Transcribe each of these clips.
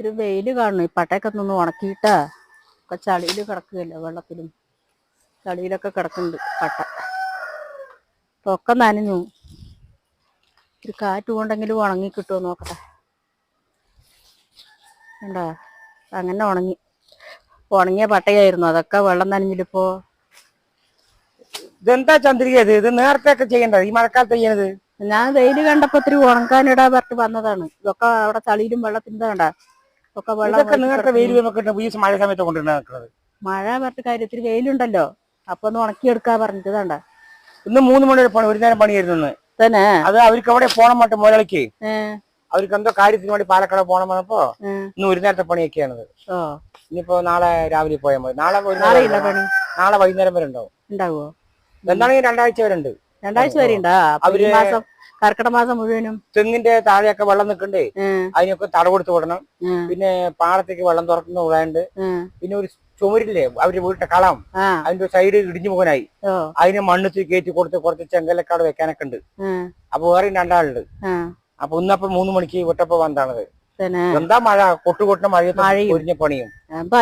ഇത്തിരി വെയിൽ കാണണം. ഈ പട്ടയൊക്കെ നിന്ന് ഉണക്കിയിട്ട് ഒക്കെ ചളിയിൽ കിടക്കുകയല്ലേ വെള്ളത്തിലും ചളിയിലൊക്കെ കിടക്കുന്നുണ്ട് പട്ട. ഇപ്പൊ ഒക്കെ നനഞ്ഞു. ഒരു കാറ്റ് കൊണ്ടെങ്കിലും ഉണങ്ങി കിട്ടുമോ നോക്കട്ടെ. ഉണ്ടോ അങ്ങനെ ഉണങ്ങി. ഉണങ്ങിയ പട്ടയായിരുന്നു. അതൊക്കെ വെള്ളം നനഞ്ഞിട്ടിപ്പോ ഇതെന്താ ചന്ദ്രിക ഇത് നേരത്തെ ഒക്കെ ചെയ്യേണ്ടത്? ഈ മഴക്കാലത്ത് ചെയ്യണത്? ഞാൻ വെയിൽ കണ്ടപ്പോ ഇത്തിരി ഉണക്കാനിടാ പറഞ്ഞിട്ട് വന്നതാണ്. ഇതൊക്കെ അവിടെ ചളിയിലും വെള്ളത്തിന്റെ കണ്ട? ഒക്കെ ഇതൊക്കെ നേരത്തെ വെയിൽ നമുക്ക് ഈ മഴ സമയത്ത് കൊണ്ടുവരുന്ന നിൽക്കുന്നത് മഴ പറഞ്ഞിട്ട് കാര്യം വെയിലുണ്ടല്ലോ. അപ്പൊ ഒന്ന് ഉണക്കിയെടുക്കാ പറഞ്ഞിട്ട് കണ്ട ഇന്ന് മൂന്ന് മണി വരെ ഒരു നേരം പണിയായിരുന്നു തന്നെ? അത് അവർക്ക് അവിടെ പോണം മറ്റേ മുതലാളിക്ക്? അവർക്ക് എന്തോ കാര്യത്തിന് വേണ്ടി പാലക്കാട് പോണം വന്നപ്പോ ഇന്ന് ഒരു നേരത്തെ പണിയൊക്കെയാണത്. ഇനിയിപ്പോ നാളെ രാവിലെ പോയാൽ മതി. നാളെ നാളെ വൈകുന്നേരം വരെ ഉണ്ടാവും. ഉണ്ടാവോ? എന്താണെങ്കിൽ രണ്ടാഴ്ച വരെ ഉണ്ട്. രണ്ടാഴ്ച വരെ ഉണ്ടാ മാസം കർക്കിടക മാസം മുഴുവനും. തെങ്ങിന്റെ താഴെയൊക്കെ വെള്ളം നിൽക്കണ്ടേ അതിനൊക്കെ തട കൊടുത്തു വിടണം. പിന്നെ പാടത്തേക്ക് വെള്ളം തുറക്കുന്ന വിടാണ്ട്. പിന്നെ ഒരു ചുമരില്ലേ? അവർ വീട്ടിലെ കളം. അതിന്റെ സൈഡ് ഇടിഞ്ഞു പോകാനായി. അതിന് മണ്ണ് കയറ്റി കൊടുത്ത് കുറച്ച് ചെങ്കലക്കാട് വെക്കാനൊക്കെ ഉണ്ട്. അപ്പൊ വേറെ രണ്ടാളുണ്ട്. അപ്പൊ ഇന്നപ്പൊ മൂന്ന് മണിക്ക് വിട്ടപ്പോ വന്നാണത് തന്നെ. എന്താ മഴ? കൊട്ടുകൊട്ടുന്ന മഴയും. പൊരിഞ്ഞ പണിയും.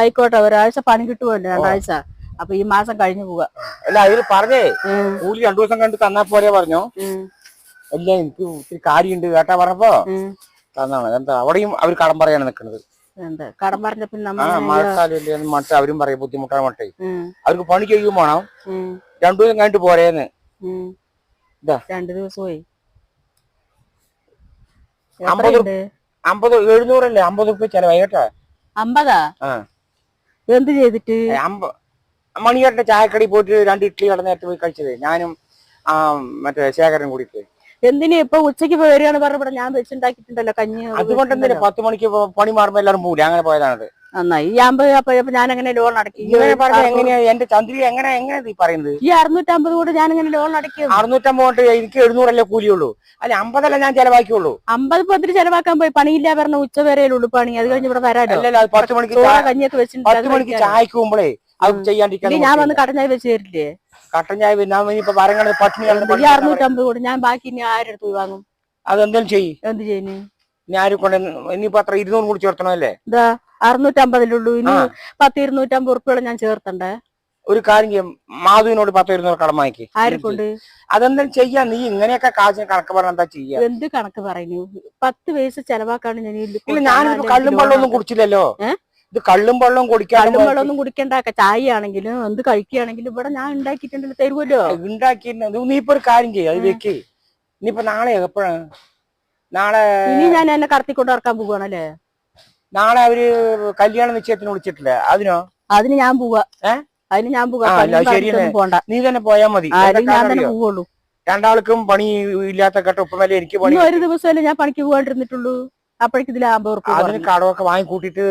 ആയിക്കോട്ടെ. ഒരാഴ്ച പണി കിട്ടുമല്ലോ രണ്ടാഴ്ച. അപ്പൊ ഈ മാസം കഴിഞ്ഞു പോവാ അല്ല അതിൽ പറഞ്ഞേ കൂലി രണ്ടു ദിവസം കണ്ട് തന്നാ പോരെ പറഞ്ഞു. അല്ല എനിക്ക് ഒത്തിരി കാര്യമുണ്ട് കേട്ടാ പറഞ്ഞപ്പോ? തന്നാണ് എന്താ അവിടെയും അവർ കടം പറയാണ് എന്താ കടം പറഞ്ഞപ്പോ പിന്നെ മട്ട അവരും പറയും ബുദ്ധിമുട്ടാണ് മട്ടേ അവർക്ക് പണി. ചെയ്യും വേണം രണ്ടു ദിവസം കഴിഞ്ഞിട്ട് പോരേന്ന്. രണ്ടു ദിവസമായി അമ്പത് എത്രയുണ്ട്? അമ്പത് എഴുന്നൂറല്ലേ? അമ്പത് റുപ്യ ചെലവായി കേട്ടാ. അമ്പതാ? എന്ത് ചെയ്തിട്ട്? ഏ, അമ്പ മണിയേട്ടന്റെ ചായക്കടി പോയിട്ട് രണ്ട് ഇഡ്ഡലി കട നേരത്തെ പോയി കഴിച്ചത്. ഞാനും മറ്റേ ശേഖരനും കൂടിയിട്ട് എന്തിനാ ഇപ്പൊ ഉച്ചയ്ക്ക് വരികയാണ് പറഞ്ഞ ഞാൻ വെച്ചുണ്ടാക്കിയിട്ടുണ്ടല്ലോ കഞ്ഞി അത് അതുകൊണ്ട് എന്തിനാ പത്ത് മണിക്ക് പണി മാറുമ്പോ എല്ലാവരും പോകില്ല അങ്ങനെ പോയതാണത്. നന്നായി. ഞാൻ എങ്ങനെ ലോൺ അടക്കി എങ്ങനെയാ? എന്റെ ചന്ദ്രി എങ്ങനെ എങ്ങനെ ഈ പറയുന്നത്? ഈ അറുന്നൂറ്റമ്പത് കൂടെ ഞാൻ എങ്ങനെ ലോൺ അടയ്ക്കും? അറുന്നൂറ്റമ്പത് കൊണ്ട് എനിക്ക് എഴുന്നൂറല്ലേ കൂലിയുള്ളൂ. അല്ല അമ്പതല്ല ഞാൻ ചെലവാക്കിയുള്ളൂ. അമ്പത് പത്തിന് ചെലവാക്കാൻ പോയി? പണിയില്ല പറഞ്ഞ ഉച്ച വരെയുള്ളൂ പണി. അത് കഴിഞ്ഞ് ഇവിടെ അത് പത്ത് മണിക്ക് ചായ- കഞ്ഞിയൊക്കെ വെച്ചിട്ടുണ്ട്. പത്ത് മണിക്ക്. ചായക്ക് പോകുമ്പോഴേ അത്. ചെയ്യാണ്ടിരിക്കാൻ ഞാൻ വന്ന് കടഞ്ഞായി വെച്ച് തരില്ലേ? ഇനിയിപ്പോ പട്ടിണി. അറുന്നൂറ്റമ്പത് കൂടെ. ഞാൻ ബാക്കി ഇനി ആരുടെ അടുത്ത് വാങ്ങും? ചെയ്യ്. എന്ത് ചെയ്യുന്നു? ഞാൻ ആരും കൊണ്ട് ഇനിയിപ്പോ അത്ര ഇരുന്നൂറ് കൂടി ചേർത്തണമല്ലേ? ഇതാ അറുന്നൂറ്റമ്പതിലുള്ളൂ ഇനി. പത്ത് ഇരുന്നൂറ്റമ്പത് ഉറുപ്പിയോളം ഞാൻ ചേർത്തണ്ടേ? ഒരു കാര്യം ചെയ്യും. മാധുവിനോട് പത്ത് ഇരുന്നൂറ് കടം വാങ്ങിക്ക്. ആരെ കൊണ്ട് അതെന്തായാലും ചെയ്യാ. നീ ഇങ്ങനെയൊക്കെ കാശിന് കണക്ക് പറഞ്ഞ എന്താ ചെയ്യാ? എന്ത് കണക്ക് പറയുന്നു? പത്ത് പൈസ ചെലവാക്കാണ് ഞാൻ ഇല്ല ഞാനിപ്പോ കള്ളും പള്ളൊന്നും കുടിച്ചില്ലല്ലോ? ഇത് കള്ളും വെള്ളവും കുടിക്കാൻ കള്ളും വെള്ളമൊന്നും കുടിക്കണ്ട ചായ ആണെങ്കിലും എന്ത് കഴിക്കുകയാണെങ്കിലും ഇവിടെ ഞാൻ ഉണ്ടാക്കിയിട്ടുണ്ടല്ലോ തരുമല്ലോ. ഉണ്ടാക്കി നീ ഇപ്പൊ ഒരു കാര്യം ചെയ്യ അത് വെക്ക്. ഇനിയിപ്പോ നാളെ എപ്പോഴാണ് നാളെ ഇനി ഞാൻ എന്നെ കടത്തിക്കൊണ്ട് ഇറക്കാൻ പോവാണല്ലേ നാളെ അവർ കല്യാണ നിശ്ചയത്തിന് വിളിച്ചിട്ടില്ല? അതിനോ? അതിന് ഞാൻ പോവാ? അതിന് ഞാൻ പോവാ. നീ തന്നെ പോയാ മതി. ഞാൻ തന്നെ? പോവുള്ളൂ. രണ്ടാൾക്കും പണി ഇല്ലാത്ത കേട്ട ഉപ്പമല്ലേ എനിക്ക് പണി ഒരു ഒരു ദിവസമല്ലേ ഞാൻ പണിക്ക് പോകാണ്ടിരുന്നിട്ടുള്ളൂ അപ്പോഴേക്ക് ഇതിൽ അമ്പത് ഉറുപ്പ് അതിന്. കടമൊക്കെ വാങ്ങിക്കൂട്ടിട്ട്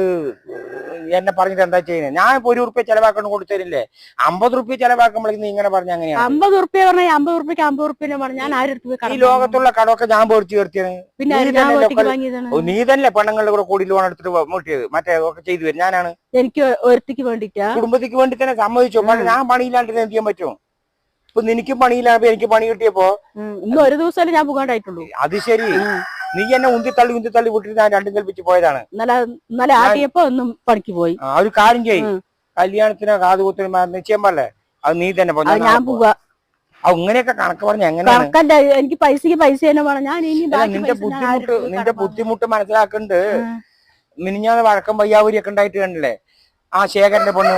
എന്നെ പറഞ്ഞിട്ട് എന്താ ചെയ്യുന്നത് ഞാൻ ഇപ്പൊ ഒരു റുപ്യ ചെലവാക്കണം കൊടുത്തരില്ലേ അമ്പത് റുപ്യ ചെലവാക്കുമ്പോഴേക്കും നീ ഇങ്ങനെ പറഞ്ഞ അങ്ങനെയാണ്. അമ്പത് പറഞ്ഞാൽ അമ്പത് ഉറുപ്പ്യക്ക് അമ്പത് ഉറുപ്പ്യ പറഞ്ഞു ഞാൻ ആരുടെ അടുത്ത് പോയി ഈ ലോകത്തുള്ള കടമൊക്കെ ഞാൻ പേടിച്ച് ചേർത്തിയാണ് പിന്നെ നീ തന്നെ പെണ്ണുങ്ങളുടെ കൂടെ കൂടി ലോൺ എടുത്തിട്ട് മുട്ടിയത്? മറ്റേ ഒക്കെ ചെയ്തു വരും. ഞാനാണ്. എനിക്ക് ഒരുത്തിക്ക് വേണ്ടിട്ടാ? കുടുംബത്തിക്ക് വേണ്ടി തന്നെ സമ്മതിച്ചു? ഞാൻ പണിയില്ലാണ്ട് എന്ത് ചെയ്യാൻ പറ്റും? ഇപ്പൊ നിനക്കും പണിയില്ലാതെ എനിക്ക് പണി കിട്ടിയപ്പോ. ഇന്ന് ഒരു ദിവസമല്ലേ ഞാൻ പോകാണ്ടായിട്ടുള്ളൂ. അത് ശരി. നീ എന്നെ ഉന്തിത്തള്ളി ഉന്തിത്തള്ളി വിട്ടിട്ട് ഞാൻ രണ്ടും കൽപ്പിച്ച് പോയതാണ്. ഇന്നലെ ആട്ടിയപ്പോ ഒന്നും പണിക്ക് പോയി. ആ, ഒരു കാര്യം ചെയ്യും. കല്യാണത്തിനോ കാതുകൂത്തിനോ നിശ്ചയം പറല്ലേ അത് നീ തന്നെ ഞാൻ പോവാ. ഇങ്ങനെയൊക്കെ കണക്ക് പറഞ്ഞ എങ്ങനെ എനിക്ക് പൈസക്ക് പൈസ തന്നെ വേണം. ഞാൻ നിന്റെ ബുദ്ധിമുട്ട് നിന്റെ? ബുദ്ധിമുട്ട് മനസ്സിലാക്കുന്നുണ്ട്. മിനിഞ്ഞാന്ന് വഴക്കം വയ്യാവൂരി ഒക്കെ ഉണ്ടായിട്ട് കണ്ടില്ലേ? ആ ശേഖരന്റെ പെണ്ണ്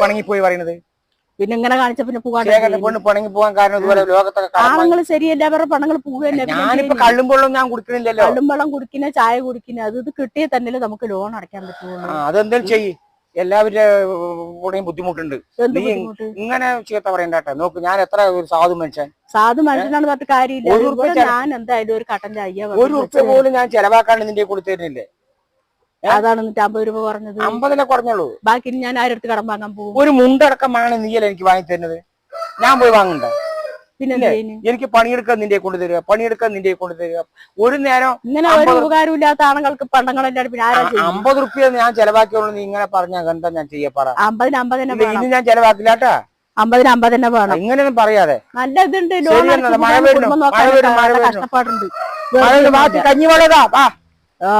പണങ്ങിപ്പോയി പറയുന്നത്. പിന്നെ ഇങ്ങനെ കാണിച്ച പിന്നെ ശേഖരന്റെ പെണ്ണ് പണങ്ങി പോകാൻ കാരണം ഇതുപോലെ ലോകത്തൊക്കെ ആണുങ്ങൾ ശരിയല്ല അവരുടെ പണങ്ങൾ പോവുകയല്ലേ ഞാനിപ്പോ? കള്ളും വെള്ളം ഞാൻ കുടിക്കണില്ലല്ലോ. കുടിക്കുന്ന ചായ കുടിക്കുന്ന അത് ഇത് കിട്ടിയ തന്നെ നമുക്ക് ലോൺ അടയ്ക്കാൻ പറ്റുള്ളൂ. ചെയ്യ്. എല്ലാവരുടെ കൂടെയും ബുദ്ധിമുട്ടുണ്ട്. നീ ഇങ്ങനെ ചീത്ത പറയണ്ടാട്ടെ നോക്ക് ഞാൻ എത്ര ഒരു സാധു മനുഷ്യൻ. സാധു മനുഷ്യനാണ് പറഞ്ഞ കാര്യമില്ല. ഒരു ഇവിടെ ഞാൻ എന്തായാലും ഒരു കട്ടൻ ചായ ഒരു ഉറുപ്പ്യ പോലും ഞാൻ ചെലവാക്കാണ്ട് നിന്റെ കൊടുത്തിരുന്നില്ലേ? അതാണ് എന്നിട്ട് അമ്പത് രൂപ പറഞ്ഞത് അമ്പതിനെ കുറഞ്ഞുള്ളൂ. ബാക്കി ഞാൻ ആരടുത്ത് കടം വാങ്ങാൻ പോകും ഒരു മുണ്ടടക്കമാണ് നീയല്ല എനിക്ക് വാങ്ങി തരുന്നത്? ഞാൻ പോയി വാങ്ങണ്ട? പിന്നെ? എനിക്ക് പണിയെടുക്കാൻ നിന്റെ കൊണ്ട് തരിക പണിയെടുക്കാൻ നിന്റെ കൊണ്ട് തരിക. ഒരു നേരം ഇങ്ങനെ ഒരു ഉപകാരമില്ലാത്ത ആണുങ്ങൾക്ക് പണ്ടങ്ങളെല്ലാം പിന്നെ ആരാ ചെയ്യും? അമ്പത് റുപ്യ ഞാൻ ചെലവാക്കിയുള്ളൂ നീ ഇങ്ങനെ പറഞ്ഞ എന്താ ഞാൻ ചെയ്യ പറ? അമ്പതിന് അമ്പത് തന്നെ ഇനി ഞാൻ ചെലവാക്കില്ല കേട്ടാ. അമ്പതിന് അമ്പത് തന്നെ വേണം. ഇങ്ങനെയൊന്നും പറയാതെ. നല്ല ഇതുണ്ട് ലോൺ. കഷ്ടപ്പാടുണ്ട്. കഞ്ഞിവളതാ ആ.